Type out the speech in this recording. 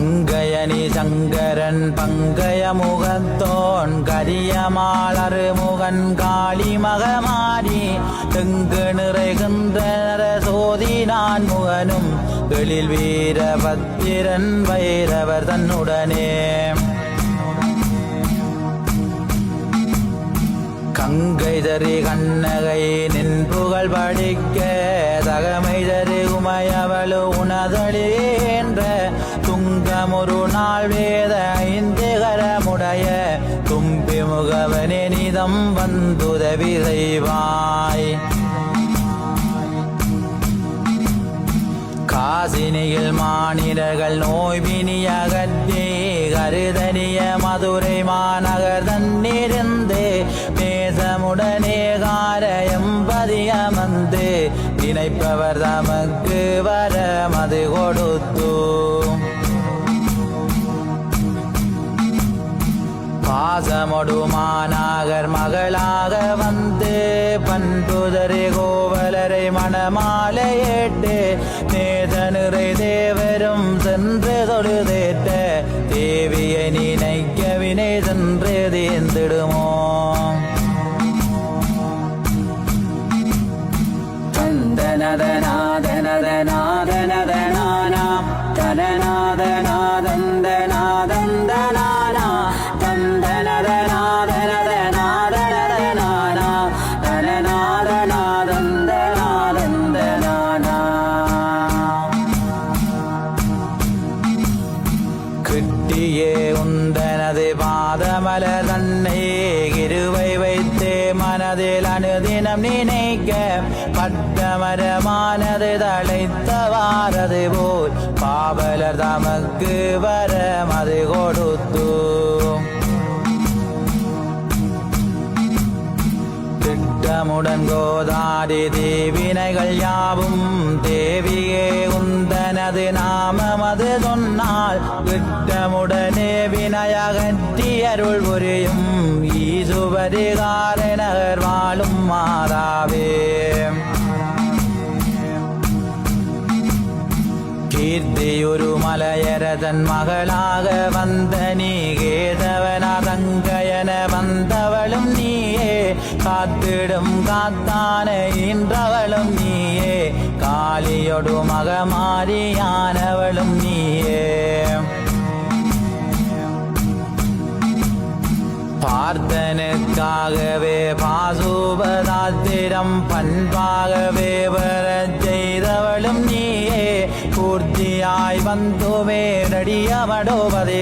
கங்கையணி சங்கரன் பங்கய முகத்தோன் கரியமாளரு முகன் காளி மகமாரி தெங்கு நிறைகின்ற சோதி நான் முகனும் எழில் வீரபத்திரன் வைரவர் தன்னுடனே. கங்கை தரு கண்ணகை நின் புகழ் படிக்க துங்கமொரு நாள் வேத ஐந்திகரமுடைய தும்பி முகவனே நிதம் வந்துதவி செய்வாய் காசினியில் மாநிலங்கள் நோய்பினி அகற்றே கருதனிய மதுரை மாநகர் தன்னிருந்து நேசமுடனே காரயம் பதியமந்து நினைப்பவர் தமக்கு வர மது கொடு பாசமொடு மாநாகர் மகளாக வந்து பண்புதரை கோவலரை மணமாலையேட்டு நேதனுரை தேவரும் சென்று தொழுதேற்ற தேவியை நினைக்க வினை சென்று தேர்ந்திடுமோ? தந்தனதநாதனதநாதனதனானாம் பாதமல தன்னை இருவை வைத்தே மனதில் அனுதினம் நினைக்க பட்டமரமானது தழைத்தவாரது போல் பாவலர் தமக்கு வர மது கொடுத்து. திட்டமுடன் கோதாரி தேவினைகள் யாவும் தேவியே உந்தனது நாமமது சொன்னால் விட்டமுடனே வினையகற்றி அருள் புரியும். ஈசுபரிகார நகர் வாழும் மாறாவே கீர்த்தியொரு மலையரதன் மகளாக வந்த நீ கேதவன தங்கயன வந்தவளும் நீயே. காத்திடும் காத்தான இன்றவர் காளியொடு மகமாரியானவளும் நீயே. பார்த்தனுக்காகவே பாசுபதாத்திரம் பண்பாகவே வர செய்தவளும் நீயே. பூர்த்தியாய் வந்துமே நடியமடோபதே